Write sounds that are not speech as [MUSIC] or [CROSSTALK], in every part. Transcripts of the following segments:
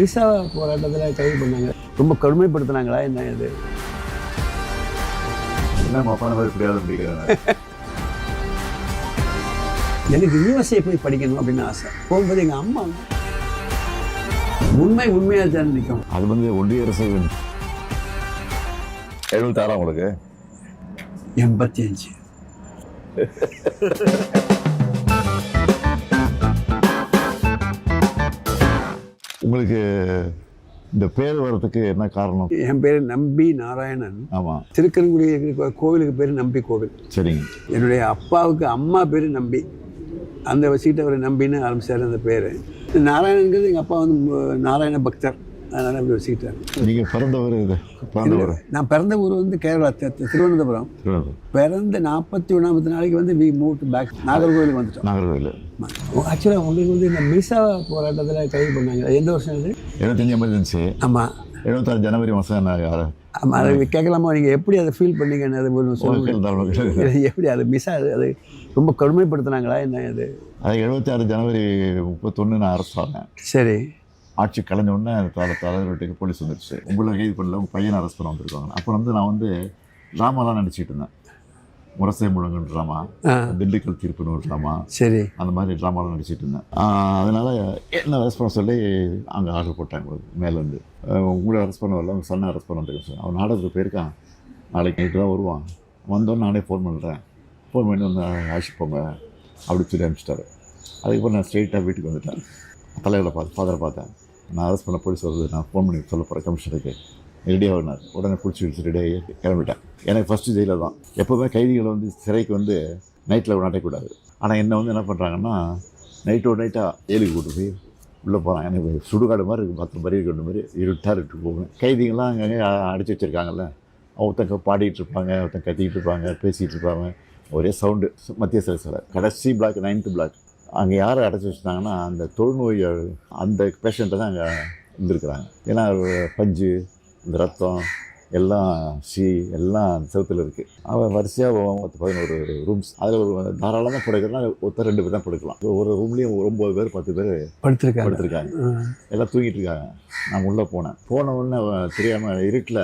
Visa போராட்டத்தில் கைது பண்ணாங்க. ரொம்ப கடுமைப்படுத்தினாங்களா என்ன இது? எனக்கு யூஎஸ்ஏ போய் படிக்கணும் அப்படின்னு ஆசை. போகும்போது எங்கள் அம்மா உண்மை உண்மையாக தான் நிற்கும் அது வந்து ஒன்றிய அரசு எழுபத்தாறாம் உங்களுக்கு? எண்பத்தி அஞ்சு. உங்களுக்கு இந்த பேர் வர்றதுக்கு என்ன காரணம்? என் பேர் நம்பி நாராயணன். ஆமாம் திருக்கரங்குடி இருக்கிற கோவிலுக்கு பேர் நம்பி கோவில். சரிங்க. என்னுடைய அப்பாவுக்கு அம்மா பேர் நம்பி. அந்த வச்சுக்கிட்டு அவர் நம்பின்னு ஆரம்பிச்சார் அந்த பேர். நாராயணங்கிறது எங்கள் அப்பா வந்து நாராயண பக்தர். அதனால் அப்படி வச்சுக்கிட்டார் நீங்கள் பிறந்தவர் இது பிறந்தவர் நான் பிறந்த ஊர் வந்து கேரளா திருவனந்தபுரம். பிறந்த நாற்பத்தி ஒன்றாமத்து நாளைக்கு வந்து வி மூவ் பேக் நாகர்கோவிலுக்கு வந்துட்டோம். நாகர்கோவில். ஆக்சுவலாக உங்களுக்கு வந்து இந்த மிசா போராட்டத்தில் கைது பண்ணாங்க. எந்த வருஷம் அது? எழுபத்தஞ்சு எமர்ஜென்சி ஆமாம் எழுபத்தாறு ஜனவரி மாதம் நான் ஆமாம் அதை கேட்கலாமா? நீங்கள் எப்படி அதை ஃபீல் பண்ணீங்கன்னு அது [LAUGHS] எப்படி அது மிஸ் அது அது ரொம்ப கடுமைப்படுத்தினாங்களா? என்ன அது? அது எழுபத்தாறு ஜனவரி முப்பத்தொன்று நான் அரசு ஆனேன். சரி. ஆட்சி கலைஞ்ச உடனே தலை தலைவர் வீட்டுக்கு போலீஸ் வந்துருச்சு. உங்களை கைது பண்ணல உங்கள் பையனை அரெஸ்ட் பண்ண வந்திருக்காங்க அப்போ வந்து நான் வந்து ட்ராமாலாம் நடிச்சிட்டு இருந்தேன். முரசை முழங்குன்ற ட்ராமா திண்டுக்கல் தீர்ப்புன்னு ஒரு ட்ராமா சரி. அந்த மாதிரி ட்ராமாலாம் நடிச்சிட்டு இருந்தேன். அதனால என்ன அரெஸ்ட் பண்ண சொல்லி அங்கே ஆர்டர் போட்டாங்க மேலேருந்து. உங்களை அரெஸ்ட் பண்ண வரல உங்கள் சன்னை அரெஸ்ட் பண்ண வந்துருக்கேன் சார். அவன் நாடகத்துக்கு போயிருக்கான் நாளைக்கு நைட்டு தான் வருவான். வந்தோன்னு நானே ஃபோன் பண்ணுறேன் ஃபோன் பண்ணி வந்து அழைச்சிட்டு போங்க அப்படி சொல்லி அனுப்பிச்சிட்டாரு. அதுக்கப்புறம் நான் ஸ்ட்ரெயிட்டாக வீட்டுக்கு வந்துட்டேன். தலைவரை பார்த்து ஃபாதரை பார்த்தேன். நான் அரெஸ்ட் பண்ண போலீஸ் வருது நான் ஃபோன் பண்ணி சொல்ல போகிறேன் கமிஷனருக்கு. ரெடியாக வந்தார் உடனே பிடிச்சி வச்சு ரெடியாகி கிளம்பிட்டேன் எனக்கு ஃபஸ்ட்டு ஜெயிலில் தான் எப்போவுமே கைதிகளை வந்து சிறைக்கு வந்து நைட்டில் விளாட்டக்கூடாது ஆனால் என்ன வந்து என்ன பண்ணுறாங்கன்னா நைட்டோட நைட்டாக ஏலுக்கு கூட்டு போய் உள்ளே போகிறான் எனக்கு சுடுகாடு மாதிரி இருக்குது பத்து பறி கொண்டு மாதிரி இருட்டாக இருட்டு போகணும் கைதிகள்லாம் அங்கங்கே அடித்து வச்சுருக்காங்கல்ல. ஒருத்தங்க பாடிட்டு இருப்பாங்க ஒருத்தங்க கத்திக்கிட்டு இருப்பாங்க பேசிகிட்டு இருப்பாங்க. ஒரே சவுண்டு மத்திய சிறை சிலை கடைசி பிளாக் நைன்த்து பிளாக் அங்கே யாரை அடைச்சி வச்சுட்டாங்கன்னா அந்த தொழுநோய் அந்த பேஷண்ட்டை தான் அங்கே இருந்திருக்கிறாங்க. ஏன்னா பஞ்சு இந்த ரத்தம் எல்லாம் சி எல்லாம் அந்த செவத்தில் இருக்குது அவன் வரிசையாக பத்து பதினோரு ரூம்ஸ் அதில் ஒரு தாராளமாக படுக்கிறதுனா ஒருத்தர் ரெண்டு பேர் தான் படுக்கலாம். ஒரு ரூம்லேயும் ஒரு ஒம்பது பேர் பத்து பேர் படுத்திருக்காங்க. படுத்திருக்காங்க. எல்லாம் தூங்கிட்டு இருக்காங்க. நான் உள்ளே போனேன். போன உடனே அவன் தெரியாமல் இருட்டில்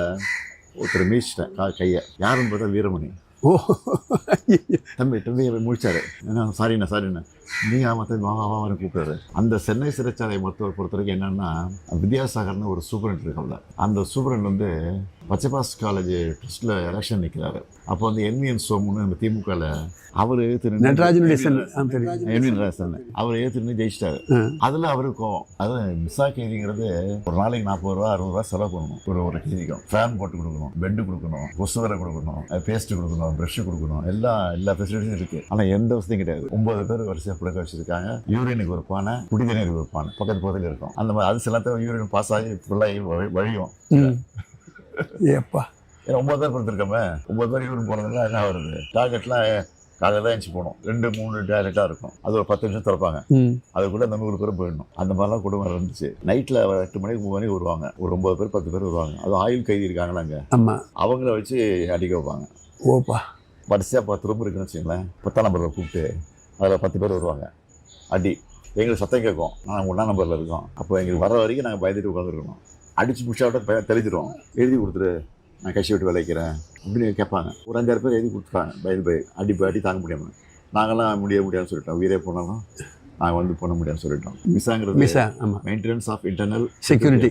ஒருத்தர் மீச்சிட்டேன் கா கையை. யாருன்னு பார்த்தா வீரமணி. ஓ. தம்பி தம்பி முடிச்சாரு என்ன சாரிண்ணா சாரிண்ணா வா வா வான்னு கூப்பிட்டாரு அந்த சென்னை சிறைச்சாலை மருத்துவர் பொறுத்த வரைக்கும் என்னென்னா வித்யாசாகர்னு ஒரு சூப்பரண்ட் இருக்காங்க அந்த சூப்பரண்ட் வந்து பச்சைபாஸ் காலேஜ் ட்ரஸ்ட்டில் எலெக்ஷன் நிற்கிறாரு அப்போ வந்து என்விஎன் சோமுன்னு நம்ம திமுகவில் அவர் திரு என்விஎன் ராசன் அவர் ஏற்றுன்னு ஜெயிச்சிட்டாரு. அதில் அவருக்கும் அது மிஸ்ஸா கேதிங்கிறது ஒரு நாளைக்கு நாற்பது ரூபா அறுபது ரூபா செலவு பண்ணணும். ஒரு ஒரு கேதிக்கும் ஃபேன் போட்டு கொடுக்கணும் பெட்டு கொடுக்கணும் கொசு வரை கொடுக்கணும் பேஸ்ட் கொடுக்கணும் ப்ரஷ் கொடுக்கணும் எல்லா எல்லா ஃபெசிலிட்டியும் இருக்கு. ஆனால் எந்த வசதியும் கிடையாது. ஒன்பது பேர் வரிசையாக புழக்க வச்சிருக்காங்க. யூரினுக்கு ஒரு பானை குடிதண்ணீருக்கு ஒரு பானை. பக்கத்து பக்கத்தில் இருக்கும். அந்த மாதிரி அது சில நேரத்தில் யூரின் பாஸ் ஆகி ஃபுல்லாகி வழி- வழியும். ஏப்பா. ஒன்பது பேர் கொடுத்துருக்கோமே. ஒன்பது பேர் யூரின் போனதுனால என்ன வருது டார்கெட்லாம் காலையில் தான் எழுச்சி போகணும். ரெண்டு மூணு டேரக்டாக இருக்கும். அது ஒரு பத்து நிமிஷம் திறப்பாங்க. அதுக்குள்ளே அந்த நூறு பேர் போயிடணும். அந்த மாதிரிலாம் குடும்பம் இருந்துச்சு நைட்டில் எட்டு மணிக்கு மூணு மணிக்கு வருவாங்க. ஒரு ஒன்பது பேர் பத்து பேர் வருவாங்க. அது ஆயுள் கைதி இருக்காங்களா அங்கே? ஆமாம் அவங்கள வச்சு அடிக்க வைப்பாங்க. ஓப்பா. வரிசையாக பத்து ரூம் இருக்குன்னு வச்சுங்களேன் பத்தாம் நம்பரில் கூப்பிட்டு அதில் பத்து பேர் வருவாங்க. அடி எங்களுக்கு சத்தம் கேட்கும். நாங்கள் ஒன்றாம் நம்பரில் இருக்கோம். அப்போ எங்களுக்கு வர வரைக்கும் நாங்கள் பயந்துட்டு உட்காந்துருக்கணும் அடிச்சு முடிச்சாவிட்ட பய தெளிஞ்சிரும் எழுதி கொடுத்துரு. நான் கட்சி விட்டு விளைக்கிறேன் அப்படின்னு கேட்பாங்க. ஒரு அஞ்சாறு பேர் எழுதி கொடுத்துருக்காங்க. பயந்து போய் அடி போய் அடி தாங்க முடியாமல் நாங்களாம் முடிய முடியாதுன்னு சொல்லிட்டோம். உயிரே போனாலும் நாங்கள் வந்து பண்ண முடியாதுன்னு சொல்லிட்டோம். மிஸ்ஸாங்கிறது மிஸ்ஸா ஆமாம் maintenance of internal security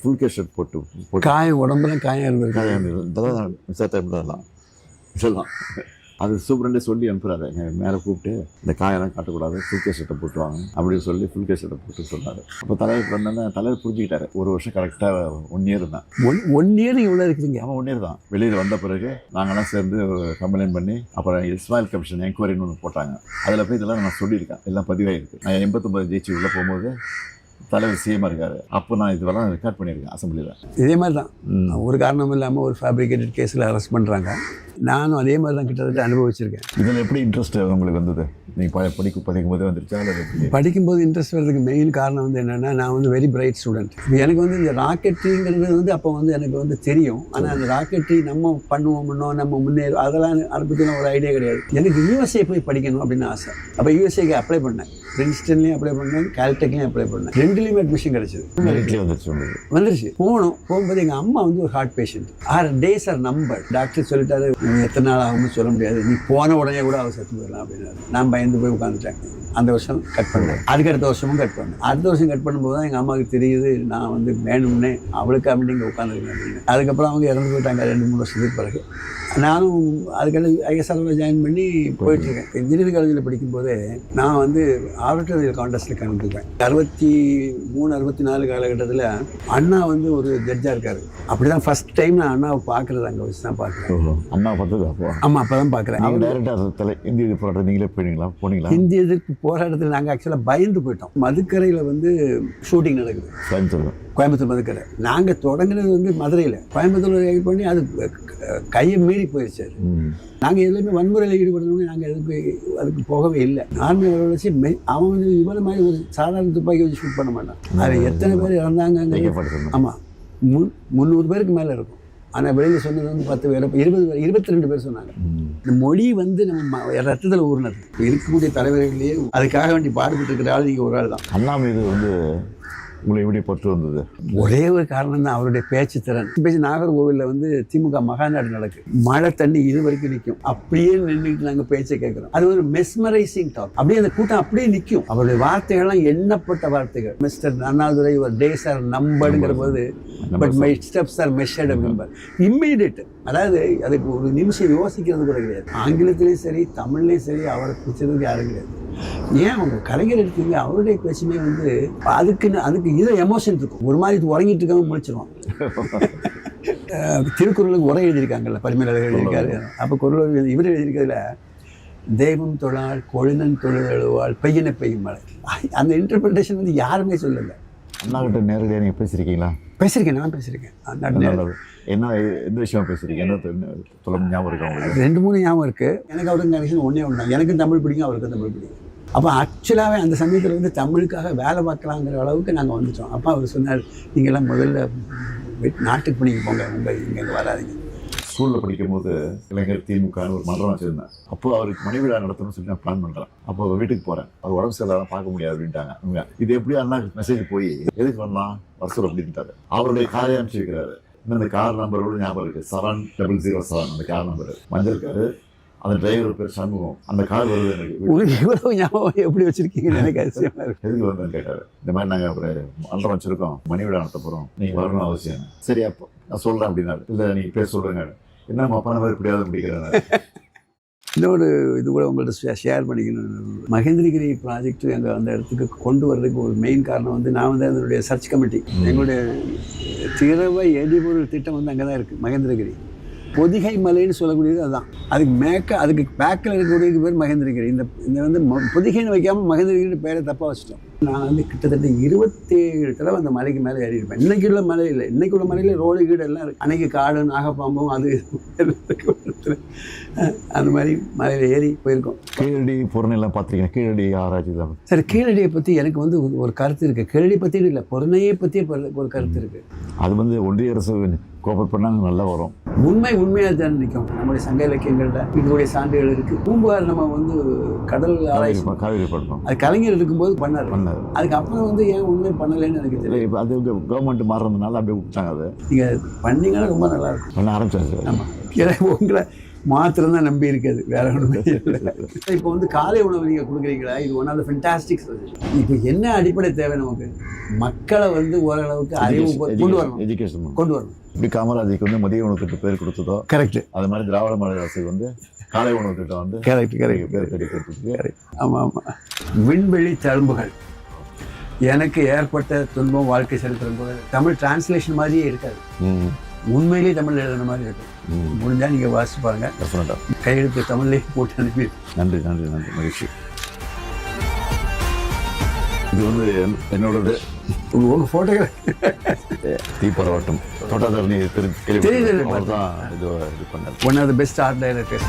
full K shirt போட்டு காயம் உடம்புல காயம் இருந்திருக்கு. காயம் இதெல்லாம் மிஸ் டைம் இதெல்லாம் இதெல்லாம் அது சூப்பரண்டே சொல்லி அனுப்புறாரு. எங்கள் மேலே கூப்பிட்டு இந்த காயெல்லாம் காட்டக்கூடாது ஃபுல் கே ஷர்ட்டை போட்டு வாங்க. அப்படின்னு சொல்லி ஃபுல் கே ஷர்ட்டை போட்டு சொன்னார். அப்போ தலைவர் வந்தோன்னே தலைவர் புரிஞ்சுக்கிட்டாரு. ஒரு வருஷம் கரெக்டாக ஒன் இயர் தான். ஒன் ஒன் இயர் இவ்வளோ இருக்கிறீங்க அவன் ஒன் இயர் தான். வெளியில் வந்த பிறகு நாங்கள்லாம் சேர்ந்து கம்ப்ளைண்ட் பண்ணி அப்புறம் இஸ்மாயில் கமிஷன் என்கொயரின்னு ஒன்று போட்டாங்க. அதில் போய் இதெல்லாம் நான் சொல்லியிருக்கேன். எல்லாம் பதிவாயிருக்கு. நான் எண்பத்தொம்பது ஜெயிச்சு உள்ளே போகும்போது தலைவர் சிஎம் இருக்காரு. அப்போ நான் இதெல்லாம் ரெக்கார்ட் பண்ணியிருக்கேன் அசம்பிளியில் இதே மாதிரி தான் ஒரு காரணம் இல்லாமல் ஒரு ஃபேப்ரிகேட்டட் கேஸில் அரெஸ்ட் பண்ணுறாங்க நானும் அதே மாதிரி தான் கிட்டத்தட்ட அனுபவிச்சிருக்கேன். இதில் எப்படி இன்ட்ரெஸ்ட் உங்களுக்கு வந்தது? நீங்கள் படிக்க படிக்கும் போதே வந்துருச்சா எப்படி? படிக்கும்போது இன்ட்ரெஸ்ட் வர்றதுக்கு மெயின் காரணம் வந்து என்னென்னா நான் வந்து வெரி பிரைட் ஸ்டூடெண்ட் எனக்கு வந்து இந்த ராக்கெட்ரிங்கிறது வந்து அப்போ வந்து எனக்கு வந்து தெரியும். ஆனால் அந்த ராக்கெட்ரி நம்ம பண்ணுவோம்னோ நம்ம முன்னேற அதெல்லாம் அதை பற்றின ஒரு ஐடியா கிடையாது. எனக்கு யூஎஸ்ஏ போய் படிக்கணும் அப்படின்னு ஆசை. அப்போ யூஎஸ்ஏக்கு அப்ளை பண்ணேன். பிரின்ஸ்டன்லேயும் அப்ளை பண்ணேன் கால்டெக்லேயும் அப்ளை பண்ணேன். ரெண்டுலேயுமே அட்மிஷன் கிடச்சிது. வந்துருச்சு போனோம் போகும்போது எங்கள் அம்மா வந்து ஒரு ஹார்ட் பேஷண்ட் ஆறு டேஸ் ஆர் நம்பர் டாக்டர் சொல்லிட்டாரு "உனக்கு எத்தனை நாள் ஆகும்னு சொல்ல முடியாது. நீ போன உடனே கூட அவ செத்து போயிடலாம் அப்படின்னாரு. நான் பயந்து போய் உட்காந்துட்டேன் அந்த வருஷம் கட் பண்ணேன். அதுக்கு அடுத்த வருஷமும் கட் பண்ணேன். அடுத்த வருஷம் கட் பண்ணும்போது தான் எங்கள் அம்மாவுக்கு தெரியுது நான் வந்து வேணும்னே அவளுக்கு அப்படி இங்கே உட்காந்துருக்கேன் அப்படின்னு. அதுக்கப்புறம் அவங்க இறந்து போயிட்டாங்க ரெண்டு மூணு வருஷத்துக்கு பிறகு. நானும் அதுக்கடுத்து ஐஎஸ்ஆர்ல ஜாயின் பண்ணி போயிட்டுருக்கேன். இன்ஜினியரிங் காலேஜில் படிக்கும்போதே நான் வந்து ஆடிட்டோரியல் கான்டெஸ்ட்டில் கலந்துக்குவேன் அறுபத்தி மூணு அறுபத்தி நாலு காலகட்டத்தில் அண்ணா வந்து ஒரு ஜட்ஜாக இருக்கார். அப்படி தான் ஃபஸ்ட் டைம் நான் அண்ணாவை பார்க்குறது அங்கே வச்சு தான் பார்க்குறேன். அண்ணா பார்த்தது அப்போ? ஆமாம் அப்போ தான் பார்க்குறேன் இந்திய போராட்டம் நீங்களே போனீங்களா? போனீங்களா? இந்திய எதிர்ப்பு போராட்டத்தில் நாங்கள் ஆக்சுவலாக பயந்து போயிட்டோம். மதுக்கரையில் வந்து ஷூட்டிங் நடக்குது. கோயம்புத்தூர் கோயம்புத்தூர் மதுக்கரை. நாங்கள் தொடங்கினது வந்து மதுரையில். கோயம்புத்தூர் இது பண்ணி அது கையை மீறி போயிடுச்சு அது. நாங்கள் எதுலையுமே வன்முறையில் ஈடுபடணும்னு நாங்கள் எதுக்கு அதுக்கு போகவே இல்லை. ஆர்மி வச்சு அவன் வந்து இவரை மாதிரி ஒரு சாதாரண துப்பாக்கி வச்சு ஷூட் பண்ண மாட்டான் அது எத்தனை பேர் இறந்தாங்க ஆமாம் முன் முந்நூறு பேருக்கு மேலே இருக்கும். ஆனால் வெளியில் சொன்னது வந்து பத்து பேர் இருபது பேர் இருபத்தி ரெண்டு பேர் சொன்னாங்க. இந்த மொழி வந்து நம்ம ம- ரத்தத்தில் ஊர்னது இருக்கக்கூடிய தலைவர்களையே அதுக்காக வேண்டி பாடுபட்டு இருக்கிற ஆள் நீங்கள் ஒரு ஆள் தான். அண்ணா மீது வந்து உங்களை எப்படி பற்று வந்தது? ஒரே ஒரு காரணம் தான் அவருடைய பேச்சு திறன். பேச்சு நாகர்கோவிலில் வந்து திமுக மகாநாடு நடக்கு. மழை தண்ணி இது வரைக்கும் நிற்கும் அப்படியே நின்றுட்டு நாங்கள் பேச்சை கேட்குறோம் அது ஒரு மெஸ்மரைசிங் டாக் அப்படியே அந்த கூட்டம் அப்படியே நிற்கும் அவருடைய வார்த்தைகள்லாம் எண்ணப்பட்ட வார்த்தைகள். மிஸ்டர் அண்ணாதுரை ஒரு டேஸ் ஆர் நம்பருங்கிற போது but my steps are measured member immediate அதாவது அதுக்கு ஒரு நிமிஷம் யோசிக்கிறது கூட கிடையாது. ஆங்கிலத்திலையும் சரி தமிழ்லையும் சரி அவரை பிடிச்சதுக்கு யாரும் கிடையாது. ஏன் அவங்க கலைஞர் எடுத்தீங்க? அவருடைய பேச்சுமே வந்து அதுக்குன்னு அதுக்கு இதை எமோஷன் இருக்கும். ஒரு மாதிரி உறங்கிட்டு இருக்காம முடிச்சிருவான் அஹ் [LAUGHS] திருக்குறளுக்கு உரை எழுதியிருக்காங்கல்ல பரிமேலழகர் எழுதியிருக்காரு. அப்போ குரல் இவர் எழுதியிருக்கிறதுல தெய்வம் தொழாள் கொழுநன் தொழுதழுவாள் பெய்யன பெய்யும் மழை. அந்த இன்டர்பிரிட்டேஷன் வந்து யாருமே சொல்லலை. அண்ணா கிட்ட நேரடியாக நீங்கள் பேசியிருக்கீங்களா? பேசியிருக்கேன் நான் பேசியிருக்கேன். என்ன எந்த விஷயமா பேசுறீங்க என்ன ஞாபகம் இருக்கா ரெண்டு மூணு ஞாபகம் இருக்குது எனக்கு அவருக்கு கனெக்ஷன் ஒன்றே ஒன்று தான் எனக்கும் தமிழ் பிடிக்கும் அவருக்கும் தமிழ் பிடிக்கும். அப்போ ஆக்சுவலாகவே அந்த சமயத்தில் வந்து தமிழுக்காக வேலை பார்க்கலாங்கிற அளவுக்கு நாங்கள் வந்துட்டோம். அப்போ அவர் சொன்னார் நீங்கள்லாம் முதல்ல நாட்டுக்கு பணிக்கு போங்க உங்கள் இங்கே வராதீங்க. ஸ்கூலில் படிக்கும்போது இளைஞர் திமுகன்னு ஒரு மன்றம் வச்சுருந்தேன். அப்போ அவருக்கு மணி விழா நடத்தணும்னு சொல்லி நான் பிளான் பண்ணுறேன் அப்போ அவர் வீட்டுக்கு போகிறேன் அவர் உடம்பு சரியில்லாம் பார்க்க முடியாது அப்படின்ட்டாங்க. அவங்க இது எப்படி அண்ணா மெசேஜ் போய் எதுக்கு வரலாம் வர அப்படின்ட்டாரு அவருடைய காரை அனுப்பிச்சு வைக்கிறாரு. இந்த கார் நம்பரோட ஞாபகம் இருக்குது செவன் டபுள் ஜீரோ செவன் அந்த கார் நம்பர் வந்திருக்காரு அந்த டிரைவர் பேர் சண்முகம். அந்த கார் வருது எனக்கு உங்களுக்கு இவ்வளோ ஞாபகம் எப்படி வச்சுருக்கீங்கன்னு எனக்கு [LAUGHS] அதிசயமாக இருக்கு. எதுக்கு வந்தேன்னு கேட்டார். இந்த மாதிரி நாங்கள் ஒரு மன்றம் வச்சுருக்கோம். மணி விழா நடத்த போகிறோம் நீங்கள் வரணும் அவசியம். சரி அப்போ நான் சொல்கிறேன் அப்படின்னாரு. இல்லை நீங்கள் பேர் சொல்கிறேங்க என்ன அப்பா மாதிரி பிடிக்காத பிடிக்கிறாங்க [LAUGHS] இன்னொரு இது கூட உங்கள்கிட்ட ஷேர் பண்ணிக்கணும். மகேந்திரகிரி ப்ராஜெக்ட் எங்கள் அந்த இடத்துக்கு கொண்டு வர்றதுக்கு ஒரு மெயின் காரணம் வந்து நான் வந்து அதனுடைய சர்ச் கமிட்டி எங்களுடைய திரவ எரிபொருள் திட்டம் வந்து அங்கே தான் இருக்குது மகேந்திரகிரி. பொதிகை மலைன்னு சொல்லக்கூடியது அதுதான் அதுக்கு மேக்க அதுக்கு பேக்கில் இருக்கக்கூடியது பேர் மகேந்திரகிரி. இந்த இந்த வந்து ம- பொதிகைன்னு வைக்காமல் மகேந்திரகிரி பேரை தப்பாக வச்சுட்டோம். நான் வந்து கிட்டத்தட்ட இருபத்தேழு தடவை அந்த மலைக்கு மேலே ஏறி இருப்பேன் இன்னைக்கு உள்ள மலை இல்லை. இன்னைக்கு உள்ள மலையில் ரோடு கீடு எல்லாம் இருக்குது அன்னைக்கு காடு நாகப்பாம்பும் அது அந்த மாதிரி மலையில் ஏறி போயிருக்கோம். கீழடி பொருணெல்லாம் பார்த்துருக்கீங்க கீழடி ஆராய்ச்சி தான் சார் கீழடியை பற்றி எனக்கு வந்து ஒரு கருத்து இருக்குது கீழடி பற்றி இல்லை பொருணையை பற்றி ஒரு கருத்து இருக்குது அது வந்து ஒன்றிய அரசு கோஆப்ரேட் பண்ணாங்க நல்லா வரும். உண்மை உண்மையாக தான் நிற்கும் நம்முடைய சங்க இலக்கியங்களில் இருக்கக்கூடிய சான்றுகள் இருக்குது பூம்புகார் நம்ம வந்து கடல் ஆராய்ச்சி காவேரி படணும் அது கலைஞர் இருக்கும்போது பண்ணார். பண்ணாரு. அதுக்கப்புறம் வந்து ஏன் உண்மை பண்ணலைன்னு எனக்கு தெரியல. இப்போ அது கவர்மெண்ட் மாறுறதுனால அப்படியே விட்டாங்க அது. நீங்கள் பண்ணீங்கன்னா ரொம்ப நல்லா இருக்கும். பண்ண ஆரம்பிச்சாச்சு. ஆமாம் உங்களை மாத்திரம் தான் நம்பி இருக்குது. வேற ஒன்றுமே இல்லை. [LAUGHS] இப்போ வந்து காலை உணவு நீங்கள் கொடுக்குறீங்களா? இது ஒன் ஆஃப் த ஃபென்டாஸ்டிக் இப்போ என்ன அடிப்படை தேவை நமக்கு? மக்களை வந்து ஓரளவுக்கு அறிவு கொண்டு வரணும் எஜுகேஷன் கொண்டு வரணும் இப்படி காமராஜுக்கு வந்து மதிய உணவு திட்டம் பேர் கொடுத்ததோ கரெக்ட் அது மாதிரி திராவிட மாடல் அரசுக்கு வந்து காலை உணவு திட்டம் வந்து கரெக்ட் கரெக்ட் பேர் தேடி கொடுத்துருக்கு ஆமாம் ஆமாம் விண்வெளி தழும்புகள். எனக்கு ஏற்பட்ட துன்பம் வாழ்க்கை சரித்திரம் கூட தமிழ் டிரான்ஸ்லேஷன் மாதிரியே இருக்காது. உண்மையிலேயே தமிழ் எழுதுன மாதிரி இருக்கும் ம். முடிஞ்சால் நீங்கள் வாசிச்சு பாருங்கள் டெஃபினட்டாக கையெழுத்து தமிழ்லேயே போட்டு அனுப்பி நன்றி நன்றி நன்றி. மகிழ்ச்சி. இது வந்து என்- என்னோடது. உங்கள் ஃபோட்டோகிராஃப் தீப்பரவட்டம் தோட்டத்தரணி திரு தெரியுது, அவர் தான் இது இது பண்ணார். One of the best art directors